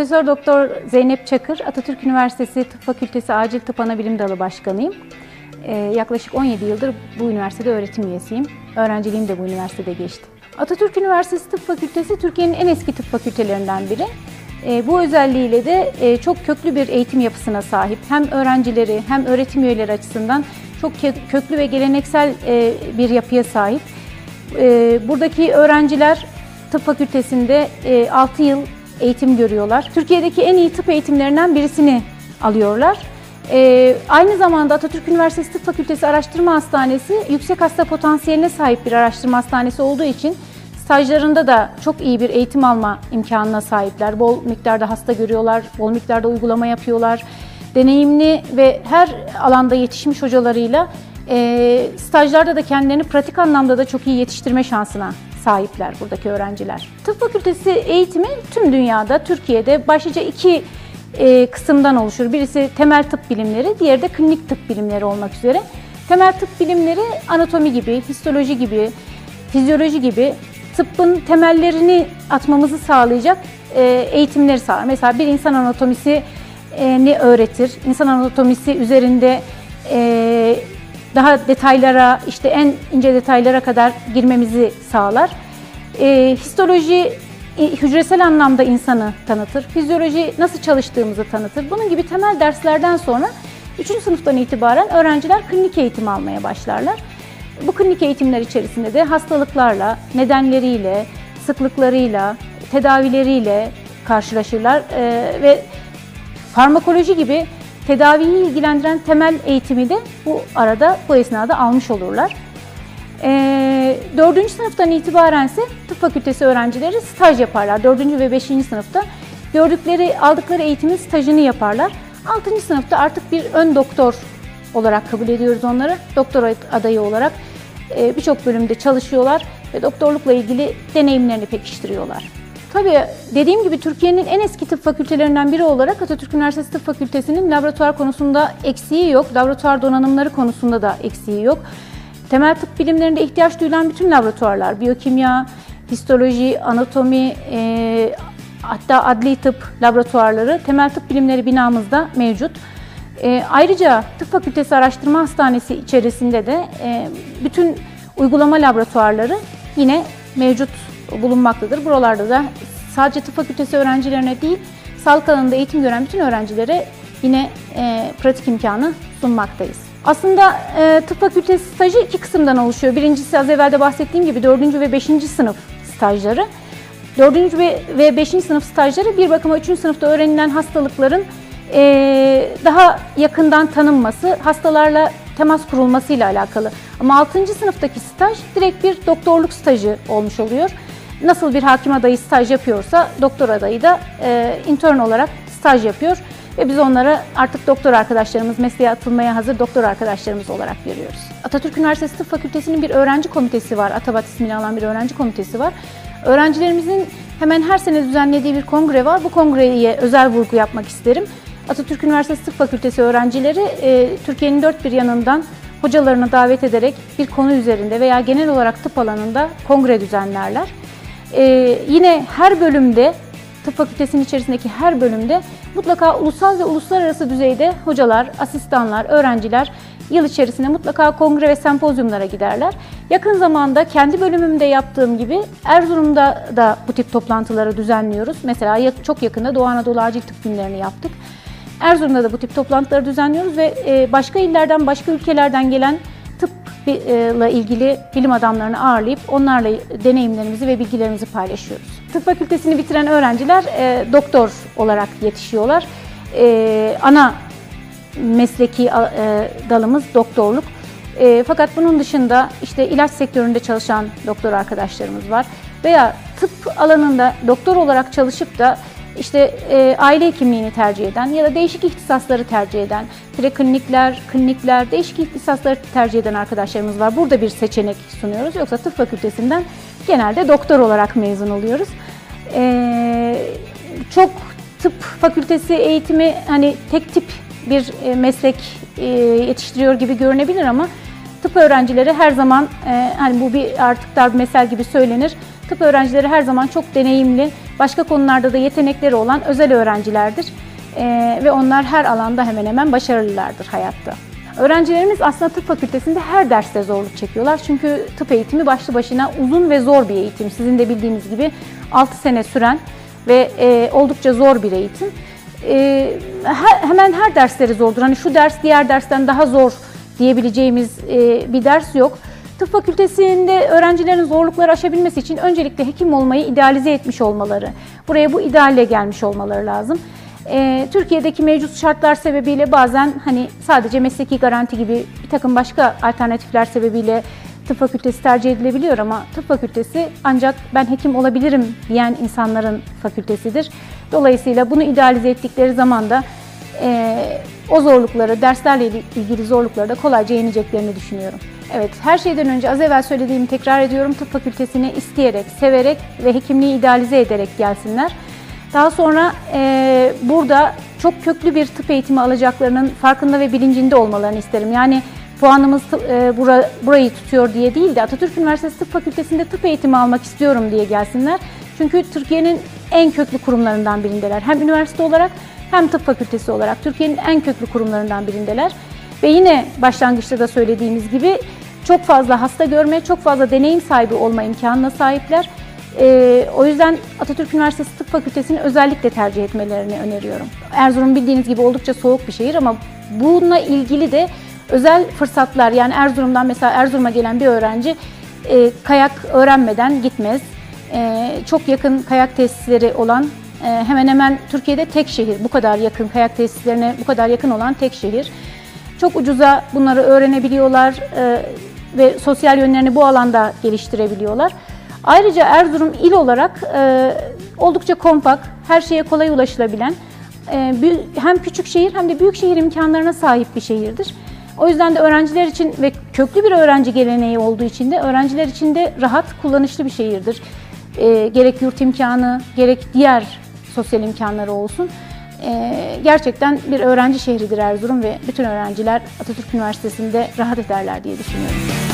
Profesör Doktor Zeynep Çakır, Atatürk Üniversitesi Tıp Fakültesi Acil Tıp Anabilim Dalı Başkanıyım. Ee, yaklaşık 17 yıldır bu üniversitede öğretim üyesiyim. Öğrenciliğim de bu üniversitede geçti. Atatürk Üniversitesi Tıp Fakültesi Türkiye'nin en eski tıp fakültelerinden biri. Ee, bu özelliğiyle de e, çok köklü bir eğitim yapısına sahip. Hem öğrencileri hem öğretim üyeleri açısından çok köklü ve geleneksel e, bir yapıya sahip. E, buradaki öğrenciler tıp fakültesinde 6 yıl eğitim görüyorlar. Türkiye'deki en iyi tıp eğitimlerinden birisini alıyorlar. Ee, aynı zamanda Atatürk Üniversitesi Tıp Fakültesi Araştırma Hastanesi yüksek hasta potansiyeline sahip bir araştırma hastanesi olduğu için stajlarında da çok iyi bir eğitim alma imkanına sahipler. Bol miktarda hasta görüyorlar, bol miktarda uygulama yapıyorlar. Deneyimli ve her alanda yetişmiş hocalarıyla e, stajlarda da kendilerini pratik anlamda da çok iyi yetiştirme şansına sahipler buradaki öğrenciler. Tıp fakültesi eğitimi tüm dünyada, Türkiye'de başlıca iki e, kısımdan oluşur. Birisi temel tıp bilimleri, diğeri de klinik tıp bilimleri olmak üzere. Temel tıp bilimleri anatomi gibi, histoloji gibi, fizyoloji gibi tıbbın temellerini atmamızı sağlayacak e, eğitimleri sağlar. Mesela bir insan anatomisi e, ne öğretir? İnsan anatomisi üzerinde e, daha detaylara, işte en ince detaylara kadar girmemizi sağlar. E, histoloji hücresel anlamda insanı tanıtır. Fizyoloji nasıl çalıştığımızı tanıtır. Bunun gibi temel derslerden sonra 3. sınıftan itibaren öğrenciler klinik eğitim almaya başlarlar. Bu klinik eğitimler içerisinde de hastalıklarla, nedenleriyle, sıklıklarıyla, tedavileriyle karşılaşırlar ee, ve farmakoloji gibi tedaviyi ilgilendiren temel eğitimi de bu arada, bu esnada almış olurlar. E, 4. sınıftan itibaren ise tıp fakültesi öğrencileri staj yaparlar. 4. ve 5. sınıfta gördükleri, aldıkları eğitimin stajını yaparlar. 6. sınıfta artık bir ön doktor olarak kabul ediyoruz onları. Doktor adayı olarak e, birçok bölümde çalışıyorlar ve doktorlukla ilgili deneyimlerini pekiştiriyorlar. Tabii dediğim gibi Türkiye'nin en eski tıp fakültelerinden biri olarak Atatürk Üniversitesi Tıp Fakültesi'nin laboratuvar konusunda eksiği yok. Laboratuvar donanımları konusunda da eksiği yok. Temel tıp bilimlerinde ihtiyaç duyulan bütün laboratuvarlar, biyokimya, histoloji, anatomi, e, hatta adli tıp laboratuvarları temel tıp bilimleri binamızda mevcut. E, ayrıca Tıp Fakültesi Araştırma Hastanesi içerisinde de e, bütün uygulama laboratuvarları yine mevcut bulunmaktadır. Buralarda da sadece tıp fakültesi öğrencilerine değil, sağlık alanında eğitim gören bütün öğrencilere yine e, pratik imkanı sunmaktayız. Aslında e, tıp fakültesi stajı iki kısımdan oluşuyor. Birincisi az evvel de bahsettiğim gibi dördüncü ve beşinci sınıf stajları. Dördüncü ve beşinci sınıf stajları bir bakıma üçüncü sınıfta öğrenilen hastalıkların e, daha yakından tanınması, hastalarla temas kurulmasıyla alakalı. Ama 6. sınıftaki staj direkt bir doktorluk stajı olmuş oluyor. Nasıl bir hakim adayı staj yapıyorsa doktor adayı da e, intern olarak staj yapıyor. Ve biz onlara artık doktor arkadaşlarımız, mesleğe atılmaya hazır doktor arkadaşlarımız olarak görüyoruz. Atatürk Üniversitesi Tıp Fakültesi'nin bir öğrenci komitesi var. Atabat ismini alan bir öğrenci komitesi var. Öğrencilerimizin hemen her sene düzenlediği bir kongre var. Bu kongreye özel vurgu yapmak isterim. Atatürk Üniversitesi Tıp Fakültesi öğrencileri e, Türkiye'nin dört bir yanından hocalarını davet ederek bir konu üzerinde veya genel olarak tıp alanında kongre düzenlerler. Ee, yine her bölümde, tıp fakültesinin içerisindeki her bölümde mutlaka ulusal ve uluslararası düzeyde hocalar, asistanlar, öğrenciler yıl içerisinde mutlaka kongre ve sempozyumlara giderler. Yakın zamanda kendi bölümümde yaptığım gibi Erzurum'da da bu tip toplantıları düzenliyoruz. Mesela çok yakında Doğu Anadolu Acil Tıp Günlerini yaptık. Erzurum'da da bu tip toplantıları düzenliyoruz ve e, başka illerden, başka ülkelerden gelen tıpla ilgili bilim adamlarını ağırlayıp onlarla deneyimlerimizi ve bilgilerimizi paylaşıyoruz. Tıp fakültesini bitiren öğrenciler e, doktor olarak yetişiyorlar. E, ana mesleki e, dalımız doktorluk. E, fakat bunun dışında işte ilaç sektöründe çalışan doktor arkadaşlarımız var veya tıp alanında doktor olarak çalışıp da işte e, aile hekimliğini tercih eden ya da değişik ihtisasları tercih eden, preklinikler, klinikler, değişik ihtisasları tercih eden arkadaşlarımız var. Burada bir seçenek sunuyoruz. Yoksa tıp fakültesinden genelde doktor olarak mezun oluyoruz. E, çok tıp fakültesi eğitimi hani tek tip bir e, meslek e, yetiştiriyor gibi görünebilir ama tıp öğrencileri her zaman e, hani bu bir artık dar bir mesel gibi söylenir. Tıp öğrencileri her zaman çok deneyimli, başka konularda da yetenekleri olan özel öğrencilerdir. Ee, ve onlar her alanda hemen hemen başarılılardır hayatta. Öğrencilerimiz aslında tıp fakültesinde her derste zorluk çekiyorlar. Çünkü tıp eğitimi başlı başına uzun ve zor bir eğitim. Sizin de bildiğiniz gibi 6 sene süren ve e, oldukça zor bir eğitim. E, her, hemen her dersleri zordur. Hani şu ders diğer dersten daha zor diyebileceğimiz e, bir ders yok. Tıp fakültesinde öğrencilerin zorlukları aşabilmesi için öncelikle hekim olmayı idealize etmiş olmaları, buraya bu idealle gelmiş olmaları lazım. Ee, Türkiye'deki mevcut şartlar sebebiyle bazen hani sadece mesleki garanti gibi bir takım başka alternatifler sebebiyle tıp fakültesi tercih edilebiliyor ama tıp fakültesi ancak ben hekim olabilirim diyen insanların fakültesidir. Dolayısıyla bunu idealize ettikleri zaman da e, o zorlukları, derslerle ilgili zorlukları da kolayca yeneceklerini düşünüyorum. Evet, her şeyden önce az evvel söylediğimi tekrar ediyorum. Tıp fakültesini isteyerek, severek ve hekimliği idealize ederek gelsinler. Daha sonra e, burada çok köklü bir tıp eğitimi alacaklarının farkında ve bilincinde olmalarını isterim. Yani puanımız e, bura, burayı tutuyor diye değil de Atatürk Üniversitesi Tıp Fakültesi'nde tıp eğitimi almak istiyorum diye gelsinler. Çünkü Türkiye'nin en köklü kurumlarından birindeler. Hem üniversite olarak hem tıp fakültesi olarak Türkiye'nin en köklü kurumlarından birindeler. Ve yine başlangıçta da söylediğimiz gibi çok fazla hasta görme, çok fazla deneyim sahibi olma imkanına sahipler. Ee, o yüzden Atatürk Üniversitesi Tıp Fakültesini özellikle tercih etmelerini öneriyorum. Erzurum bildiğiniz gibi oldukça soğuk bir şehir ama bununla ilgili de özel fırsatlar yani Erzurum'dan mesela Erzurum'a gelen bir öğrenci e, kayak öğrenmeden gitmez. E, çok yakın kayak tesisleri olan e, hemen hemen Türkiye'de tek şehir. Bu kadar yakın kayak tesislerine bu kadar yakın olan tek şehir. Çok ucuza bunları öğrenebiliyorlar e, ve sosyal yönlerini bu alanda geliştirebiliyorlar. Ayrıca Erzurum il olarak e, oldukça kompakt, her şeye kolay ulaşılabilen, e, hem küçük şehir hem de büyük şehir imkanlarına sahip bir şehirdir. O yüzden de öğrenciler için ve köklü bir öğrenci geleneği olduğu için de öğrenciler için de rahat, kullanışlı bir şehirdir. E, gerek yurt imkanı, gerek diğer sosyal imkanları olsun. E, gerçekten bir öğrenci şehridir Erzurum ve bütün öğrenciler Atatürk Üniversitesi'nde rahat ederler diye düşünüyorum.